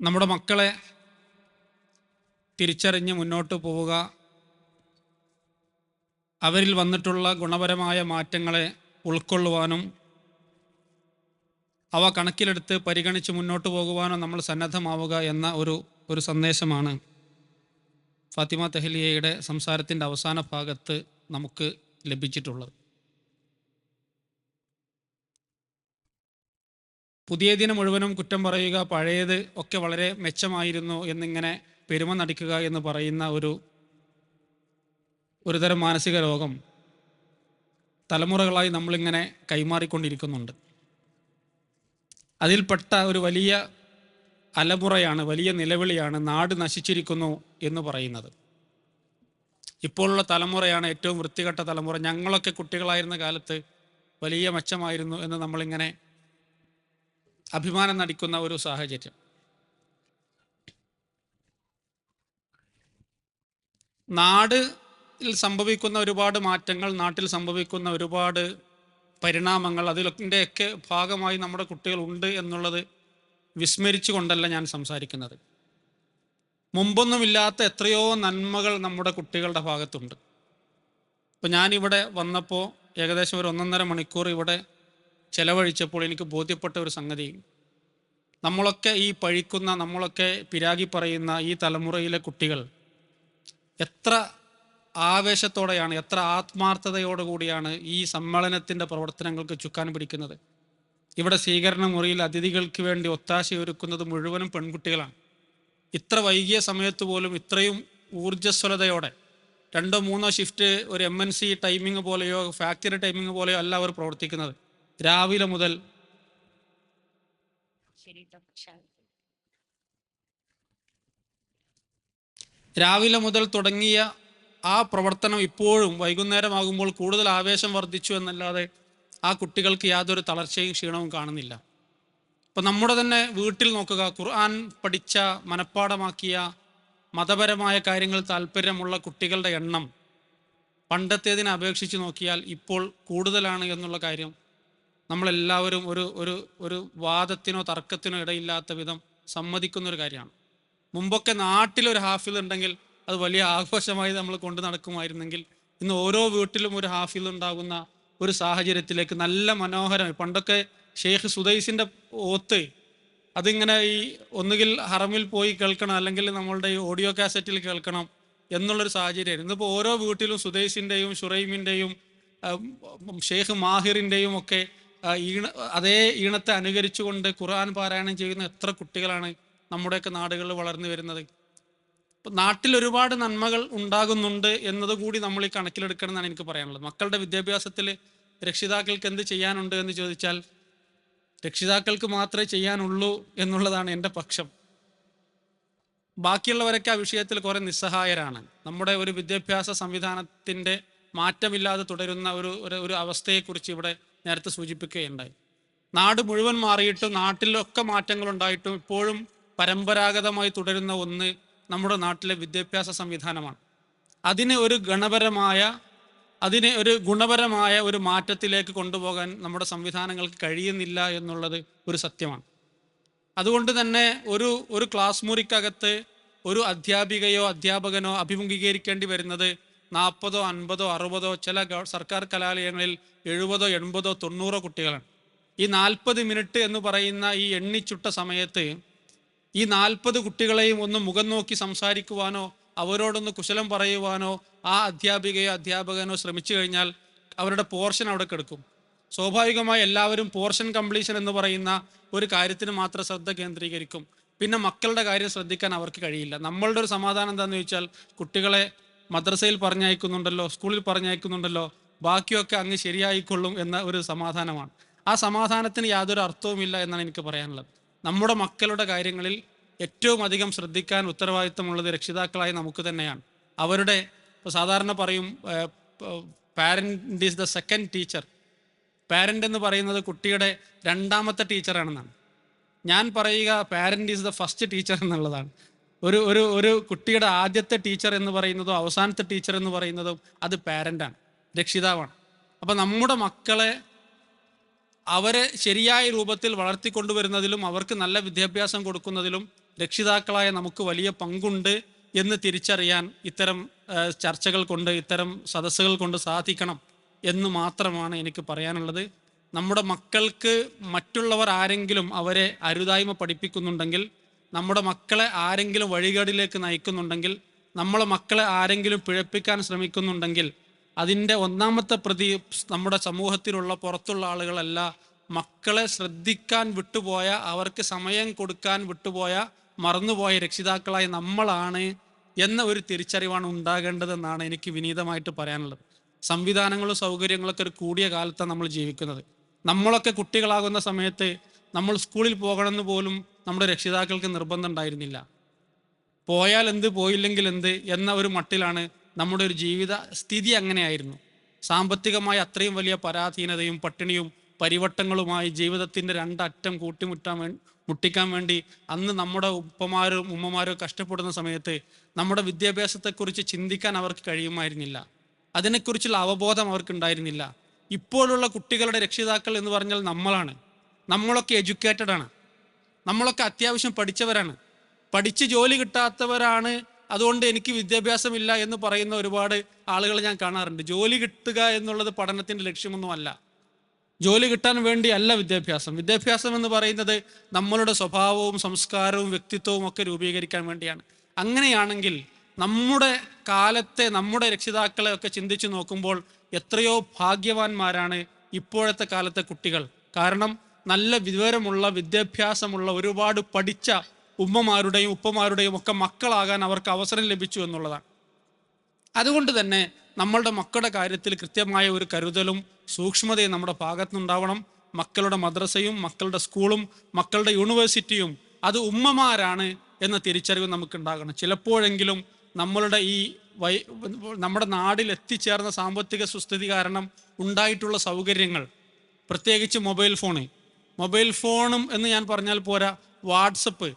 നമ്മുടെ മക്കളെ തിരിച്ചറിഞ്ഞ് മുന്നോട്ട് പോവുക. അവരിൽ വന്നിട്ടുള്ള ഗുണപരമായ മാറ്റങ്ങളെ ഉൾക്കൊള്ളുവാനും അവ കണക്കിലെടുത്ത് പരിഗണിച്ച് മുന്നോട്ട് പോകുവാനോ നമ്മൾ സന്നദ്ധമാവുക എന്ന ഒരു ഒരു സന്ദേശമാണ് ഫാത്തിമ തെഹ്ലിയയുടെ സംസാരത്തിന്റെ അവസാന ഭാഗത്ത് നമുക്ക് ലഭിച്ചിട്ടുള്ളത്. പുതിയതിനെ മുഴുവനും കുറ്റം പറയുക പഴയത് ഒക്കെ വളരെ മെച്ചമായിരുന്നു എന്നിങ്ങനെ പെരുമ നടിക്കുക എന്ന് പറയുന്ന ഒരു ഒരുതരം മാനസിക രോഗം തലമുറകളായി നമ്മളിങ്ങനെ കൈമാറിക്കൊണ്ടിരിക്കുന്നുണ്ട്. അതിൽപ്പെട്ട ഒരു വലിയ അലമുറയാണ് വലിയ നിലവിളിയാണ് നാട് നശിച്ചിരിക്കുന്നു എന്ന് പറയുന്നത്. ഇപ്പോഴുള്ള തലമുറയാണ് ഏറ്റവും വൃത്തികെട്ട തലമുറ. ഞങ്ങളൊക്കെ കുട്ടികളായിരുന്ന കാലത്ത് വലിയ മെച്ചമായിരുന്നു എന്ന് നമ്മളിങ്ങനെ അഭിമാനം നടിക്കുന്ന ഒരു സാഹചര്യം. നാട് സംഭവിക്കുന്ന ഒരുപാട് മാറ്റങ്ങൾ നാട്ടിൽ സംഭവിക്കുന്ന ഒരുപാട് പരിണാമങ്ങൾ അതിലൊക്കെ ഭാഗമായി നമ്മുടെ കുട്ടികൾ ഉണ്ട് എന്നുള്ളത് വിസ്മരിച്ചു കൊണ്ടല്ല ഞാൻ സംസാരിക്കുന്നത്. മുമ്പൊന്നുമില്ലാത്ത എത്രയോ നന്മകൾ നമ്മുടെ കുട്ടികളുടെ ഭാഗത്തുണ്ട്. ഇപ്പം ഞാനിവിടെ വന്നപ്പോൾ ഏകദേശം ഒരു ഒന്നൊന്നര മണിക്കൂർ ഇവിടെ ചെലവഴിച്ചപ്പോൾ എനിക്ക് ബോധ്യപ്പെട്ട ഒരു സംഗതി നമ്മളൊക്കെ ഈ പഴിക്കുന്ന നമ്മളൊക്കെ പിരാകി പറയുന്ന ഈ തലമുറയിലെ കുട്ടികൾ എത്ര ആവേശത്തോടെയാണ് എത്ര ആത്മാർത്ഥതയോടു കൂടിയാണ് ഈ സമ്മേളനത്തിന്റെ പ്രവർത്തനങ്ങൾക്ക് ചുക്കാൻ പിടിക്കുന്നത്. ഇവിടെ സ്വീകരണ മുറിയിൽ അതിഥികൾക്ക് വേണ്ടി ഒത്താശയൊരുക്കുന്നത് മുഴുവനും പെൺകുട്ടികളാണ്. ഇത്ര വൈകിയ സമയത്ത് പോലും ഇത്രയും ഊർജസ്വലതയോടെ രണ്ടോ മൂന്നോ ഷിഫ്റ്റ് ഒരു എം എൻ സി ടൈമിംഗ് പോലെയോ ഫാക്ടറി ടൈമിംഗ് പോലെയോ അല്ല അവർ പ്രവർത്തിക്കുന്നത്. രാവിലെ മുതൽ രാവിലെ മുതൽ തുടങ്ങിയ ആ പ്രവർത്തനം ഇപ്പോഴും വൈകുന്നേരമാകുമ്പോൾ കൂടുതൽ ആവേശം വർദ്ധിച്ചു എന്നല്ലാതെ ആ കുട്ടികൾക്ക് യാതൊരു തളർച്ചയും ക്ഷീണവും കാണുന്നില്ല. ഇപ്പം നമ്മുടെ തന്നെ വീട്ടിൽ നോക്കുക ഖുർആൻ പഠിച്ച മനഃപ്പാടമാക്കിയ മതപരമായ കാര്യങ്ങൾ താല്പര്യമുള്ള കുട്ടികളുടെ എണ്ണം പണ്ടത്തേതിനെ അപേക്ഷിച്ച് നോക്കിയാൽ ഇപ്പോൾ കൂടുതലാണ് എന്നുള്ള കാര്യം നമ്മളെല്ലാവരും ഒരു ഒരു ഒരു വാദത്തിനോ തർക്കത്തിനോ ഇടയില്ലാത്ത വിധം സമ്മതിക്കുന്ന ഒരു കാര്യമാണ്. മുമ്പൊക്കെ നാട്ടിലൊരു ഹാഫിൽ ഉണ്ടെങ്കിൽ അത് വലിയ ആഘോഷമായി നമ്മൾ കൊണ്ടു നടക്കുമായിരുന്നെങ്കിൽ ഇന്ന് ഓരോ വീട്ടിലും ഒരു ഹാഫിൽ ഉണ്ടാകുന്ന ഒരു സാഹചര്യത്തിലേക്ക് നല്ല മനോഹരം പണ്ടൊക്കെ ഷെയ്ഖ് സുദൈസിന്റെ ഓത്ത് അതിങ്ങനെ ഈ ഒന്നുകിൽ ഹറമിൽ പോയി കേൾക്കണം അല്ലെങ്കിൽ നമ്മളുടെ ഈ ഓഡിയോ കാസറ്റിൽ കേൾക്കണം എന്നുള്ളൊരു സാഹചര്യമായിരുന്നു. ഇന്നിപ്പോൾ ഓരോ വീട്ടിലും സുദൈസിന്റെയും ഷുറൈമിന്റെയും ഷെയ്ഖ് മാഹിറിന്റെയും ഒക്കെ ഈണ അതേ ഈണത്തെ അനുകരിച്ചുകൊണ്ട് ഖുർആൻ പാരായണം ചെയ്യുന്ന എത്ര കുട്ടികളാണ് നമ്മുടെയൊക്കെ നാടുകളിൽ വളർന്നു വരുന്നത്. നാട്ടിൽ ഒരുപാട് നന്മകൾ ഉണ്ടാകുന്നുണ്ട് എന്നതുകൂടി നമ്മൾ ഈ കണക്കിലെടുക്കണം എന്നാണ് എനിക്ക് പറയാനുള്ളത്. മക്കളുടെ വിദ്യാഭ്യാസത്തിൽ രക്ഷിതാക്കൾക്ക് എന്ത് ചെയ്യാനുണ്ട് എന്ന് ചോദിച്ചാൽ രക്ഷിതാക്കൾക്ക് മാത്രമേ ചെയ്യാനുള്ളൂ എന്നുള്ളതാണ് എന്റെ പക്ഷം. ബാക്കിയുള്ളവരൊക്കെ ആ വിഷയത്തിൽ കുറേ നിസ്സഹായരാണ്. നമ്മുടെ ഒരു വിദ്യാഭ്യാസ സംവിധാനത്തിന്റെ മാറ്റമില്ലാതെ തുടരുന്ന ഒരു ഒരു അവസ്ഥയെക്കുറിച്ച് ഇവിടെ നേരത്തെ സൂചിപ്പിക്കുകയുണ്ടായി. നാട് മുഴുവൻ മാറിയിട്ടും നാട്ടിലൊക്കെ മാറ്റങ്ങൾ ഉണ്ടായിട്ടും ഇപ്പോഴും പരമ്പരാഗതമായി തുടരുന്ന ഒന്ന് നമ്മുടെ നാട്ടിലെ വിദ്യാഭ്യാസ സംവിധാനമാണ്. അതിന് ഒരു ഗണപരമായ അതിനെ ഒരു ഗുണപരമായ ഒരു മാറ്റത്തിലേക്ക് കൊണ്ടുപോകാൻ നമ്മുടെ സംവിധാനങ്ങൾക്ക് കഴിയുന്നില്ല എന്നുള്ളത് ഒരു സത്യമാണ്. അതുകൊണ്ട് തന്നെ ഒരു ഒരു ക്ലാസ് മുറിക്കകത്ത് ഒരു അധ്യാപികയോ അധ്യാപകനോ അഭിമുഖീകരിക്കേണ്ടി വരുന്നത് നാൽപ്പതോ അൻപതോ അറുപതോ ചില സർക്കാർ കലാലയങ്ങളിൽ എഴുപതോ എൺപതോ തൊണ്ണൂറോ കുട്ടികളാണ്. ഈ നാൽപ്പത് മിനിറ്റ് എന്ന് പറയുന്ന ഈ എണ്ണിച്ചുട്ട സമയത്ത് ഈ നാൽപ്പത് കുട്ടികളെയും ഒന്ന് മുഖം നോക്കി സംസാരിക്കുവാനോ അവരോടൊന്ന് കുശലം പറയുവാനോ ആ അധ്യാപികയോ അധ്യാപകനോ ശ്രമിച്ചു കഴിഞ്ഞാൽ അവരുടെ പോർഷൻ അവിടെ കിടക്കും. സ്വാഭാവികമായി എല്ലാവരും പോർഷൻ കംപ്ലീഷൻ എന്ന് പറയുന്ന ഒരു കാര്യത്തിന് മാത്രം ശ്രദ്ധ കേന്ദ്രീകരിക്കും. പിന്നെ മക്കളുടെ കാര്യം ശ്രദ്ധിക്കാൻ അവർക്ക് കഴിയില്ല. നമ്മളുടെ ഒരു സമാധാനം എന്താണെന്ന് ചോദിച്ചാൽ കുട്ടികളെ മദ്രസയിൽ പറഞ്ഞയക്കുന്നുണ്ടല്ലോ സ്കൂളിൽ പറഞ്ഞയക്കുന്നുണ്ടല്ലോ ബാക്കിയൊക്കെ അങ്ങ് ശരിയായിക്കൊള്ളും എന്ന ഒരു സമാധാനമാണ്. ആ സമാധാനത്തിന് യാതൊരു അർത്ഥവുമില്ല എന്നാണ് എനിക്ക് പറയാനുള്ളത്. നമ്മുടെ മക്കളുടെ കാര്യങ്ങളിൽ ഏറ്റവും അധികം ശ്രദ്ധിക്കാൻ ഉത്തരവാദിത്തമുള്ളത് രക്ഷിതാക്കളായ നമുക്ക് തന്നെയാണ്. അവരുടെ ഇപ്പോൾ സാധാരണ പറയും parent is the second teacher parent എന്ന് പറയുന്നത് കുട്ടിയുടെ രണ്ടാമത്തെ ടീച്ചറാണെന്നാണ് ഞാൻ പറയുക parent is the first teacher എന്നുള്ളതാണ്. ഒരു ഒരു ഒരു കുട്ടിയുടെ ആദ്യത്തെ ടീച്ചർ എന്ന് പറയുന്നതും അവസാനത്തെ ടീച്ചർ എന്ന് പറയുന്നതും അത് പാരന്റാണ് രക്ഷിതാവാണ്. അപ്പം നമ്മുടെ മക്കളെ അവരെ ശരിയായ രൂപത്തിൽ വളർത്തിക്കൊണ്ടുവരുന്നതിലും അവർക്ക് നല്ല വിദ്യാഭ്യാസം കൊടുക്കുന്നതിലും രക്ഷിതാക്കളായ നമുക്ക് വലിയ പങ്കുണ്ട് എന്ന് തിരിച്ചറിയാൻ ഇത്തരം ചർച്ചകൾ കൊണ്ട് ഇത്തരം സദസ്സുകൾ കൊണ്ട് സാധിക്കണം എന്ന് മാത്രമാണ് എനിക്ക് പറയാനുള്ളത്. നമ്മുടെ മക്കൾക്ക് മറ്റുള്ളവർ ആരെങ്കിലും അവരെ അരുതായ്മ പഠിപ്പിക്കുന്നുണ്ടെങ്കിൽ നമ്മുടെ മക്കളെ ആരെങ്കിലും വഴികേടിലേക്ക് നയിക്കുന്നുണ്ടെങ്കിൽ നമ്മളെ മക്കളെ ആരെങ്കിലും പിഴപ്പിക്കാൻ ശ്രമിക്കുന്നുണ്ടെങ്കിൽ അതിന്റെ ഒന്നാമത്തെ പ്രതി നമ്മുടെ സമൂഹത്തിലുള്ള പുറത്തുള്ള ആളുകളല്ല മക്കളെ ശ്രദ്ധിക്കാൻ വിട്ടുപോയ അവർക്ക് സമയം കൊടുക്കാൻ വിട്ടുപോയ മറന്നുപോയ രക്ഷിതാക്കളായ നമ്മളാണ് എന്ന ഒരു തിരിച്ചറിവാണ് ഉണ്ടാകേണ്ടതെന്നാണ് എനിക്ക് വിനീതമായിട്ട് പറയാനുള്ളത്. സംവിധാനങ്ങളും സൗകര്യങ്ങളൊക്കെ ഒരു കൂടിയ കാലത്താണ് നമ്മൾ ജീവിക്കുന്നത്. നമ്മളൊക്കെ കുട്ടികളാകുന്ന സമയത്ത് നമ്മൾ സ്കൂളിൽ പോകണമെന്ന് പോലും നമ്മുടെ രക്ഷിതാക്കൾക്ക് നിർബന്ധം ഉണ്ടായിരുന്നില്ല. പോയാൽ എന്ത് പോയില്ലെങ്കിൽ എന്ത് എന്ന ഒരു മട്ടിലാണ് നമ്മുടെ ഒരു ജീവിത സ്ഥിതി അങ്ങനെയായിരുന്നു. സാമ്പത്തികമായി അത്രയും വലിയ പരാധീനതയും പട്ടിണിയും പരിവട്ടങ്ങളുമായി ജീവിതത്തിന്റെ രണ്ടറ്റം കൂട്ടിമുട്ടാൻ വേ മുട്ടിക്കാൻ വേണ്ടി അന്ന് നമ്മുടെ ഉപ്പമാരും ഉമ്മമാരും കഷ്ടപ്പെടുന്ന സമയത്ത് നമ്മുടെ വിദ്യാഭ്യാസത്തെക്കുറിച്ച് ചിന്തിക്കാൻ അവർക്ക് കഴിയുമായിരുന്നില്ല. അതിനെക്കുറിച്ചുള്ള അവബോധം അവർക്ക് ഉണ്ടായിരുന്നില്ല ഇപ്പോഴുള്ള കുട്ടികളുടെ രക്ഷിതാക്കൾ എന്ന് പറഞ്ഞാൽ നമ്മളാണ്. നമ്മളൊക്കെ എഡ്യൂക്കേറ്റഡ് ആണ്. നമ്മളൊക്കെ അത്യാവശ്യം പഠിച്ചവരാണ്. പഠിച്ച് ജോലി കിട്ടാത്തവരാണ്. അതുകൊണ്ട് എനിക്ക് വിദ്യാഭ്യാസമില്ല എന്ന് പറയുന്ന ഒരുപാട് ആളുകൾ ഞാൻ കാണാറുണ്ട്. ജോലി കിട്ടുക എന്നുള്ളത് പഠനത്തിന്റെ ലക്ഷ്യമൊന്നുമല്ല. ജോലി കിട്ടാൻ വേണ്ടി അല്ല വിദ്യാഭ്യാസം. വിദ്യാഭ്യാസം എന്ന് പറയുന്നത് നമ്മളുടെ സ്വഭാവവും സംസ്കാരവും വ്യക്തിത്വവും ഒക്കെ രൂപീകരിക്കാൻ വേണ്ടിയാണ്. അങ്ങനെയാണെങ്കിൽ നമ്മുടെ കാലത്തെ നമ്മുടെ രക്ഷിതാക്കളെ ഒക്കെ ചിന്തിച്ചു നോക്കുമ്പോൾ എത്രയോ ഭാഗ്യവാന്മാരാണ് ഇപ്പോഴത്തെ കാലത്തെ കുട്ടികൾ. കാരണം നല്ല വിവരമുള്ള വിദ്യാഭ്യാസമുള്ള ഒരുപാട് പഠിച്ച ഉമ്മമാരുടെയും ഉപ്പമാരുടെയും ഒക്കെ മക്കളാകാൻ അവർക്ക് അവസരം ലഭിച്ചു എന്നുള്ളതാണ്. അതുകൊണ്ട് തന്നെ നമ്മളുടെ മക്കളുടെ കാര്യത്തിൽ കൃത്യമായ ഒരു കരുതലും സൂക്ഷ്മതയും നമ്മുടെ ഭാഗത്തുനിന്നുണ്ടാവണം. മക്കളുടെ മദ്രസയും മക്കളുടെ സ്കൂളും മക്കളുടെ യൂണിവേഴ്സിറ്റിയും അത് ഉമ്മമാരാണ് എന്ന തിരിച്ചറിവ് നമുക്കുണ്ടാകണം. ചിലപ്പോഴെങ്കിലും നമ്മളുടെ ഈ വൈ നമ്മുടെ നാടിൽ എത്തിച്ചേർന്ന സാമ്പത്തിക സുസ്ഥിതി കാരണം ഉണ്ടായിട്ടുള്ള സൗകര്യങ്ങൾ പ്രത്യേകിച്ച് മൊബൈൽ ഫോണ് മൊബൈൽ ഫോണും എന്ന് ഞാൻ പറഞ്ഞാൽ പോരാ വാട്സപ്പ്.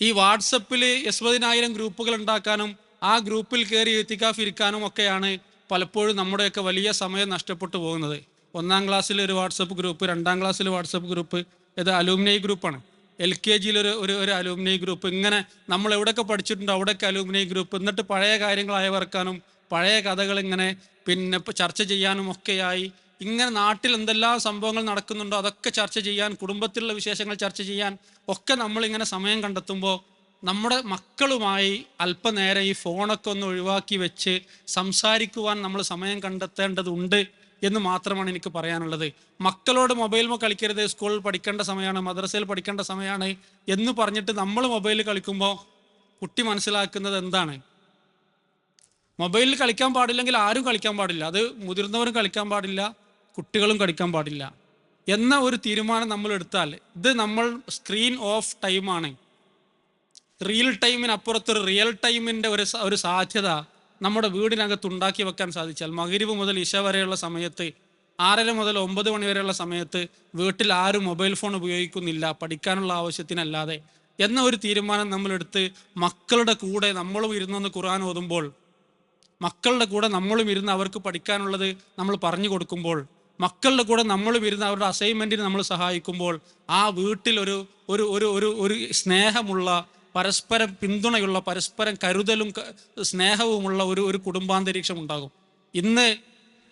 ഈ വാട്സപ്പിൽ എസ്പതിനായിരം ഗ്രൂപ്പുകൾ ഉണ്ടാക്കാനും ആ ഗ്രൂപ്പിൽ കയറി എത്തിക്കാഫിരിക്കാനും ഒക്കെയാണ് പലപ്പോഴും നമ്മുടെയൊക്കെ വലിയ സമയം നഷ്ടപ്പെട്ടു പോകുന്നത്. ഒന്നാം ക്ലാസ്സിൽ ഒരു വാട്സപ്പ് ഗ്രൂപ്പ് രണ്ടാം ക്ലാസ്സിൽ വാട്സപ്പ് ഗ്രൂപ്പ് ഇത് അലൂമിനൈ ഗ്രൂപ്പാണ്. എൽ കെ ജിയിൽ ഒരു ഒരു ഒരു അലൂമിനൈ ഗ്രൂപ്പ്. ഇങ്ങനെ നമ്മൾ എവിടെയൊക്കെ പഠിച്ചിട്ടുണ്ടോ അവിടെയൊക്കെ അലൂമിനൈ ഗ്രൂപ്പ്. എന്നിട്ട് പഴയ കാര്യങ്ങൾ അയവർക്കാനും പഴയ കഥകൾ ഇങ്ങനെ പിന്നെ ചർച്ച ചെയ്യാനും ഒക്കെയായി ഇങ്ങനെ നാട്ടിൽ എന്തെല്ലാം സംഭവങ്ങൾ നടക്കുന്നുണ്ടോ അതൊക്കെ ചർച്ച ചെയ്യാൻ കുടുംബത്തിലുള്ള വിശേഷങ്ങൾ ചർച്ച ചെയ്യാൻ ഒക്കെ നമ്മളിങ്ങനെ സമയം കണ്ടെത്തുമ്പോൾ നമ്മുടെ മക്കളുമായി അല്പനേരം ഈ ഫോണൊക്കെ ഒന്ന് ഒഴിവാക്കി വെച്ച് സംസാരിക്കുവാൻ നമ്മൾ സമയം കണ്ടെത്തേണ്ടതുണ്ട് എന്ന് മാത്രമാണ് എനിക്ക് പറയാനുള്ളത്. മക്കളോട് മൊബൈൽ കളിക്കരുത് സ്കൂളിൽ പഠിക്കേണ്ട സമയമാണ് മദ്രസയിൽ പഠിക്കേണ്ട സമയമാണ് എന്ന് പറഞ്ഞിട്ട് നമ്മൾ മൊബൈലിൽ കളിക്കുമ്പോൾ കുട്ടി മനസ്സിലാക്കുന്നത് എന്താണ്? മൊബൈലിൽ കളിക്കാൻ പാടില്ലെങ്കിൽ ആരും കളിക്കാൻ പാടില്ല. അത് മുതിർന്നവരും കളിക്കാൻ പാടില്ല. കുട്ടികളും കടിക്കാൻ പാടില്ല. എന്ന ഒരു തീരുമാനം നമ്മൾ എടുത്താൽ ഇത് നമ്മൾ സ്ക്രീൻ ഓഫ് ടൈമാണ് റിയൽ ടൈമിനപ്പുറത്ത് ഒരു റിയൽ ടൈമിന്റെ ഒരു ഒരു സാധ്യത നമ്മുടെ വീടിനകത്ത് ഉണ്ടാക്കി വെക്കാൻ സാധിച്ചാൽ മകരിവ് മുതൽ ഇശ വരെയുള്ള സമയത്ത് ആറര മുതൽ ഒമ്പത് മണി വരെയുള്ള സമയത്ത് വീട്ടിൽ ആരും മൊബൈൽ ഫോൺ ഉപയോഗിക്കുന്നില്ല പഠിക്കാനുള്ള ആവശ്യത്തിനല്ലാതെ എന്ന ഒരു തീരുമാനം നമ്മളെടുത്ത് മക്കളുടെ കൂടെ നമ്മളും ഇരുന്നൊന്ന് ഖുർആൻ ഓതുമ്പോൾ മക്കളുടെ കൂടെ നമ്മളും ഇരുന്ന് അവർക്ക് പഠിക്കാനുള്ളത് നമ്മൾ പറഞ്ഞു കൊടുക്കുമ്പോൾ മക്കളുടെ കൂടെ നമ്മൾ വരുന്ന അവരുടെ അസൈൻമെന്റിന് നമ്മൾ സഹായിക്കുമ്പോൾ ആ വീട്ടിൽ ഒരു ഒരു ഒരു ഒരു ഒരു സ്നേഹമുള്ള പരസ്പരം പിന്തുണയുള്ള പരസ്പരം കരുതലും സ്നേഹവുമുള്ള ഒരു ഒരു കുടുംബാന്തരീക്ഷം ഉണ്ടാകും. ഇന്ന്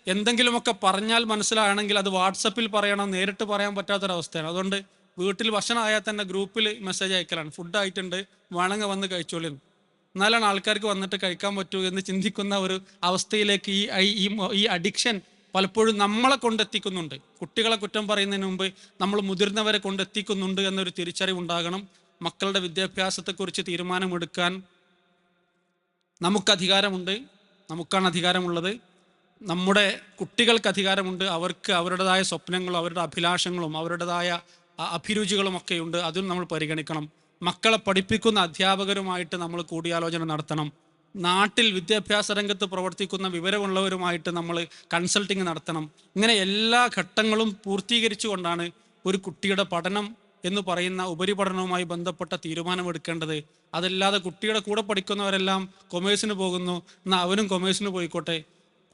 എന്തെങ്കിലുമൊക്കെ പറഞ്ഞാൽ മനസ്സിലാണെങ്കിൽ അത് വാട്സപ്പിൽ പറയണം നേരിട്ട് പറയാൻ പറ്റാത്തൊരവസ്ഥയാണ്. അതുകൊണ്ട് വീട്ടിൽ ഭക്ഷണമായാൽ തന്നെ ഗ്രൂപ്പിൽ മെസ്സേജ് അയക്കലാണ്. ഫുഡ് ആയിട്ടുണ്ട് വേണമെങ്കിൽ വന്ന് കഴിച്ചോളൂ എന്നാലാണ് ആൾക്കാർക്ക് വന്നിട്ട് കഴിക്കാൻ പറ്റൂ എന്ന് ചിന്തിക്കുന്ന ഒരു അവസ്ഥയിലേക്ക് ഈ ഈ അഡിക്ഷൻ പലപ്പോഴും നമ്മളെ കൊണ്ടെത്തിക്കുന്നുണ്ട്. കുട്ടികളെ കുറ്റം പറയുന്നതിന് മുമ്പ് നമ്മൾ മുതിർന്നവരെ കൊണ്ടെത്തിക്കുന്നുണ്ട് എന്നൊരു തിരിച്ചറിവുണ്ടാകണം. മക്കളുടെ വിദ്യാഭ്യാസത്തെക്കുറിച്ച് തീരുമാനമെടുക്കാൻ നമുക്ക് അധികാരമുണ്ട് നമുക്കാണ് അധികാരമുള്ളത്. നമ്മുടെ കുട്ടികൾക്ക് അധികാരമുണ്ട്. അവർക്ക് അവരുടേതായ സ്വപ്നങ്ങളും അവരുടെ അഭിലാഷങ്ങളും അവരുടേതായ അഭിരുചികളും ഒക്കെയുണ്ട്. അതും നമ്മൾ പരിഗണിക്കണം. മക്കളെ പഠിപ്പിക്കുന്ന അധ്യാപകരുമായിട്ട് നമ്മൾ കൂടിയാലോചന നടത്തണം. നാട്ടിൽ വിദ്യാഭ്യാസ രംഗത്ത് പ്രവർത്തിക്കുന്ന വിവരമുള്ളവരുമായിട്ട് നമ്മൾ കൺസൾട്ടിങ് നടത്തണം. ഇങ്ങനെ എല്ലാ ഘട്ടങ്ങളും പൂർത്തീകരിച്ചുകൊണ്ടാണ് ഒരു കുട്ടിയുടെ പഠനം എന്ന് പറയുന്ന ഉപരിപഠനവുമായി ബന്ധപ്പെട്ട തീരുമാനമെടുക്കേണ്ടത്. അതല്ലാതെ കുട്ടിയുടെ കൂടെ പഠിക്കുന്നവരെല്ലാം കൊമേഴ്സിന് പോകുന്നു എന്നാൽ അവനും കൊമേഴ്സിന് പോയിക്കോട്ടെ.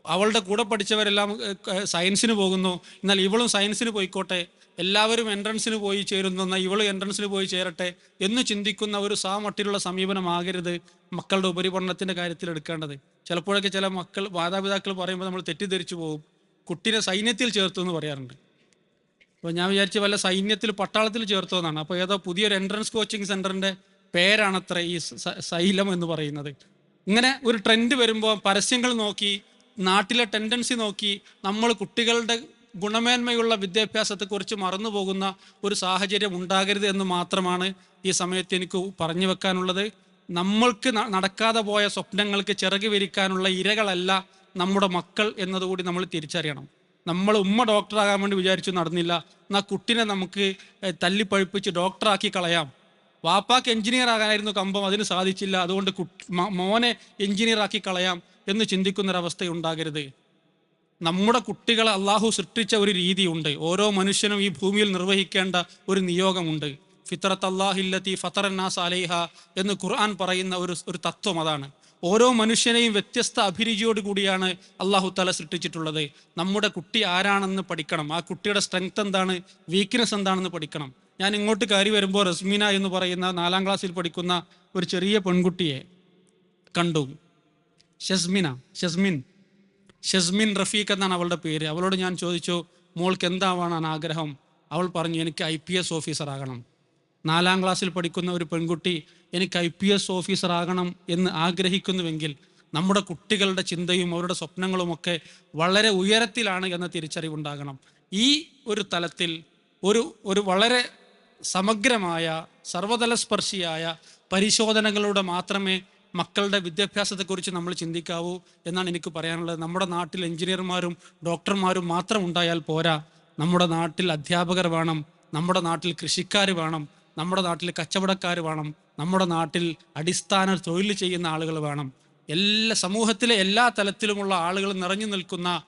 അവളുടെ കൂടെ പഠിച്ചവരെല്ലാം സയൻസിന് പോകുന്നു എന്നാൽ ഇവളും സയൻസിന് പോയിക്കോട്ടെ. എല്ലാവരും എൻട്രൻസിന് പോയി ചേരുന്നു. ഇവൾ എൻട്രൻസിന് പോയി ചേരട്ടെ എന്ന് ചിന്തിക്കുന്ന ഒരു സാമട്ടിലുള്ള സമീപനമാകരുത് മക്കളുടെ ഉപരിപഠനത്തിന്റെ കാര്യത്തിൽ എടുക്കേണ്ടത്. ചിലപ്പോഴൊക്കെ ചില മക്കൾ മാതാപിതാക്കൾ പറയുമ്പോൾ നമ്മൾ തെറ്റിദ്ധരിച്ചു പോകും. കുട്ടീനെ സൈന്യത്തിൽ ചേർത്തു എന്ന് പറയാറുണ്ട്. അപ്പോൾ ഞാൻ വിചാരിച്ച വല്ല സൈന്യത്തിൽ പട്ടാളത്തിൽ ചേർത്തു എന്നാണ്. അപ്പോൾ ഏതോ പുതിയൊരു എൻട്രൻസ് കോച്ചിങ് സെന്ററിന്റെ പേരാണത്ര ഈ സൈലം എന്ന് പറയുന്നത്. ഇങ്ങനെ ഒരു ട്രെൻഡ് വരുമ്പോൾ പരസ്യങ്ങൾ നോക്കി നാട്ടിലെ ടെൻഡൻസി നോക്കി നമ്മൾ കുട്ടികളുടെ ഗുണമേന്മയുള്ള വിദ്യാഭ്യാസത്തെക്കുറിച്ച് മറന്നു പോകുന്ന ഒരു സാഹചര്യം ഉണ്ടാകരുത് എന്ന് മാത്രമാണ് ഈ സമയത്ത് എനിക്ക് പറഞ്ഞു വെക്കാനുള്ളത്. നമ്മൾക്ക് നടക്കാതെ പോയ സ്വപ്നങ്ങൾക്ക് ചിറക് വിരിക്കാനുള്ള ഇരകളല്ല നമ്മുടെ മക്കൾ എന്നതുകൂടി നമ്മൾ തിരിച്ചറിയണം. നമ്മൾ ഉമ്മ ഡോക്ടറാകാൻ വേണ്ടി വിചാരിച്ചു നടന്നില്ല. എന്നാൽ കുട്ടിനെ നമുക്ക് തല്ലിപ്പഴിപ്പിച്ച് ഡോക്ടറാക്കി കളയാം. വാപ്പാക്ക് എഞ്ചിനീയർ ആകാനായിരുന്നു കമ്പം അതിന് സാധിച്ചില്ല. അതുകൊണ്ട് മോനെ എഞ്ചിനീയർ ആക്കി കളയാം എന്ന് ചിന്തിക്കുന്നൊരവസ്ഥ ഉണ്ടാകരുത് നമ്മുടെ കുട്ടികളെ അള്ളാഹു സൃഷ്ടിച്ച ഒരു രീതിയുണ്ട്. ഓരോ മനുഷ്യനും ഈ ഭൂമിയിൽ നിർവഹിക്കേണ്ട ഒരു നിയോഗമുണ്ട്. ഫിത്രത്ത് അള്ളാഹില്ലത്തി ഫത്തറന്നാസ് അലൈഹ എന്ന് ഖുർആൻ പറയുന്ന ഒരു ഒരു തത്വം അതാണ്. ഓരോ മനുഷ്യനെയും വ്യത്യസ്ത അഭിരുചിയോട് കൂടിയാണ് അള്ളാഹു തല സൃഷ്ടിച്ചിട്ടുള്ളത്. നമ്മുടെ കുട്ടി ആരാണെന്ന് പഠിക്കണം. ആ കുട്ടിയുടെ സ്ട്രെങ്ത് എന്താണ്? വീക്ക്നെസ് എന്താണെന്ന് പഠിക്കണം. ഞാൻ ഇങ്ങോട്ട് കയറി വരുമ്പോൾ റസ്മീന എന്ന് പറയുന്ന നാലാം ക്ലാസ്സിൽ പഠിക്കുന്ന ഒരു ചെറിയ പെൺകുട്ടിയെ കണ്ടു. ഷസ്മിന ഷസ്മിൻ. ഷസ്മിൻ റഫീഖ് എന്നാണ് അവളുടെ പേര്. അവളോട് ഞാൻ ചോദിച്ചു മോൾക്ക് എന്താവാനാണ് ആഗ്രഹം? അവൾ പറഞ്ഞു എനിക്ക് ഐ പി എസ് ഓഫീസർ ആകണം. നാലാം ക്ലാസ്സിൽ പഠിക്കുന്ന ഒരു പെൺകുട്ടി എനിക്ക് ഐ പി എസ് ഓഫീസർ ആകണം എന്ന് ആഗ്രഹിക്കുന്നുവെങ്കിൽ നമ്മുടെ കുട്ടികളുടെ ചിന്തയും അവരുടെ സ്വപ്നങ്ങളുമൊക്കെ വളരെ ഉയരത്തിലാണ് എന്ന തിരിച്ചറിവുണ്ടാകണം. ഈ ഒരു തലത്തിൽ ഒരു ഒരു വളരെ സമഗ്രമായ സർവതലസ്പർശിയായ പരിശോധനകളിലൂടെ മാത്രമേ മക്കളുടെ വിദ്യാഭ്യാസത്തെക്കുറിച്ച് നമ്മൾ ചിന്തിക്കാവൂ എന്നാണ് എനിക്ക് പറയാനുള്ളത്. നമ്മുടെ നാട്ടിൽ എഞ്ചിനീയർമാരും ഡോക്ടർമാരും മാത്രം ഉണ്ടായാൽ പോരാ. നമ്മുടെ നാട്ടിൽ അധ്യാപകർ വേണം നമ്മുടെ നാട്ടിൽ കൃഷിക്കാർ വേണം നമ്മുടെ നാട്ടിൽ കച്ചവടക്കാർ വേണം നമ്മുടെ നാട്ടിൽ അടിസ്ഥാന തൊഴിൽ ചെയ്യുന്ന ആളുകൾ വേണം. എല്ലാ സമൂഹത്തിലെ എല്ലാ തലത്തിലുമുള്ള ആളുകൾ നിറഞ്ഞു നിൽക്കുന്ന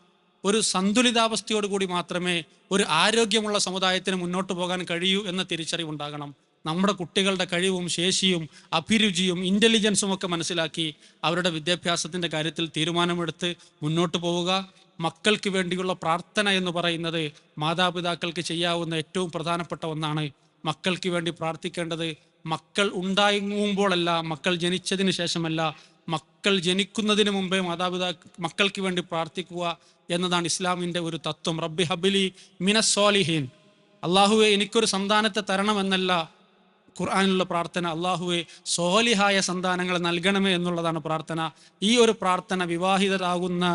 ഒരു സന്തുലിതാവസ്ഥയോടുകൂടി മാത്രമേ ഒരു ആരോഗ്യമുള്ള സമുദായത്തിന് മുന്നോട്ട് പോകാൻ കഴിയൂ എന്ന തിരിച്ചറിവുണ്ടാകണം നമ്മുടെ കുട്ടികളുടെ കഴിവും ശേഷിയും അഭിരുചിയും ഇന്റലിജൻസും ഒക്കെ മനസ്സിലാക്കി അവരുടെ വിദ്യാഭ്യാസത്തിന്റെ കാര്യത്തിൽ തീരുമാനമെടുത്ത് മുന്നോട്ട് പോവുക. മക്കൾക്ക് വേണ്ടിയുള്ള പ്രാർത്ഥന എന്ന് പറയുന്നത് മാതാപിതാക്കൾക്ക് ചെയ്യാവുന്ന ഏറ്റവും പ്രധാനപ്പെട്ട ഒന്നാണ്. മക്കൾക്ക് വേണ്ടി പ്രാർത്ഥിക്കേണ്ടത് മക്കൾ ഉണ്ടായിങ്ങുമ്പോഴല്ല മക്കൾ ജനിച്ചതിന് ശേഷമല്ല. മക്കൾ ജനിക്കുന്നതിന് മുമ്പേ മാതാപിതാ മക്കൾക്ക് വേണ്ടി പ്രാർത്ഥിക്കുക എന്നതാണ് ഇസ്ലാമിന്റെ ഒരു തത്വം. റബ്ബി ഹബിലി മിനസ്വാലിഹീൻ അള്ളാഹുവെ എനിക്കൊരു സന്താനത്തെ തരണമെന്നല്ല. ഖുർആാനിലുള്ള പ്രാർത്ഥന അള്ളാഹുവെ സോലിഹായ സന്താനങ്ങൾ നൽകണമേ എന്നുള്ളതാണ് പ്രാർത്ഥന. ഈ ഒരു പ്രാർത്ഥന വിവാഹിതരാകുന്ന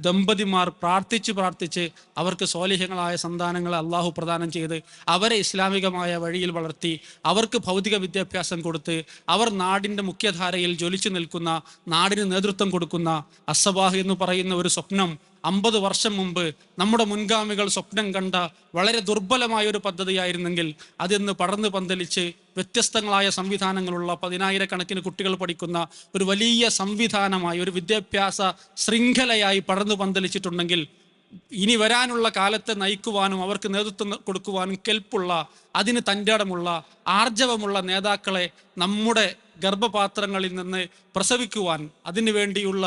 ദമ്പതിമാർ പ്രാർത്ഥിച്ച് പ്രാർത്ഥിച്ച് അവർക്ക് സോലിഹങ്ങളായ സന്താനങ്ങൾ അള്ളാഹു പ്രദാനം ചെയ്ത് അവരെ ഇസ്ലാമികമായ വഴിയിൽ വളർത്തി അവർക്ക് ഭൗതിക വിദ്യാഭ്യാസം കൊടുത്ത് അവർ നാടിന്റെ മുഖ്യധാരയിൽ ജ്വലിച്ചു നിൽക്കുന്ന നാടിന് നേതൃത്വം കൊടുക്കുന്ന അസബാഹ് എന്ന് പറയുന്ന ഒരു സ്വപ്നം അമ്പത് വർഷം മുമ്പ് നമ്മുടെ മുൻഗാമികൾ സ്വപ്നം കണ്ട വളരെ ദുർബലമായ ഒരു പദ്ധതിയായിരുന്നെങ്കിൽ അതിന്ന് പടർന്നു പന്തലിച്ച് വ്യത്യസ്തങ്ങളായ സംവിധാനങ്ങളുള്ള പതിനായിരക്കണക്കിന് കുട്ടികൾ പഠിക്കുന്ന ഒരു വലിയ സംവിധാനമായി ഒരു വിദ്യാഭ്യാസ ശൃംഖലയായി പടർന്നു പന്തലിച്ചിട്ടുണ്ടെങ്കിൽ ഇനി വരാനുള്ള കാലത്തെ നയിക്കുവാനും അവർക്ക് നേതൃത്വം കൊടുക്കുവാനും കെൽപ്പുള്ള അതിന് തന്റെടമുള്ള ആർജവമുള്ള നേതാക്കളെ നമ്മുടെ ഗർഭപാത്രങ്ങളിൽ നിന്ന് പ്രസവിക്കുവാൻ അതിനു വേണ്ടിയുള്ള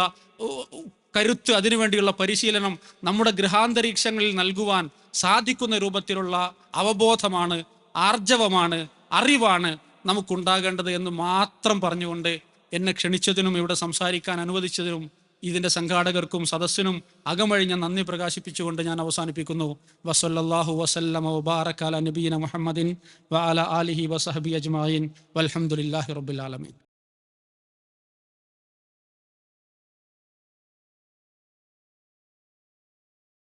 കരുത്ത് അതിനുവേണ്ടിയുള്ള പരിശീലനം നമ്മുടെ ഗൃഹാന്തരീക്ഷങ്ങളിൽ നൽകുവാൻ സാധിക്കുന്ന രൂപത്തിലുള്ള അവബോധമാണ് ആർജവമാണ് അറിവാണ് നമുക്കുണ്ടാകേണ്ടത് എന്ന് മാത്രം പറഞ്ഞുകൊണ്ട് എന്നെ ക്ഷണിച്ചതിനും ഇവിടെ സംസാരിക്കാൻ അനുവദിച്ചതിനും ഇതിന്റെ സംഘാടകർക്കും സദസ്സിനും അകമഴിഞ്ഞ നന്ദി പ്രകാശിപ്പിച്ചുകൊണ്ട് ഞാൻ അവസാനിപ്പിക്കുന്നു. വസല്ലല്ലാഹു വസല്ലമ വബാറക്കാല നബീന മുഹമ്മദിൻ വഅല ആലിഹി വസഹബി അജ്മായിൻ. വൽഹംദുലില്ലാഹി റബ്ബിൽ ആലമീൻ.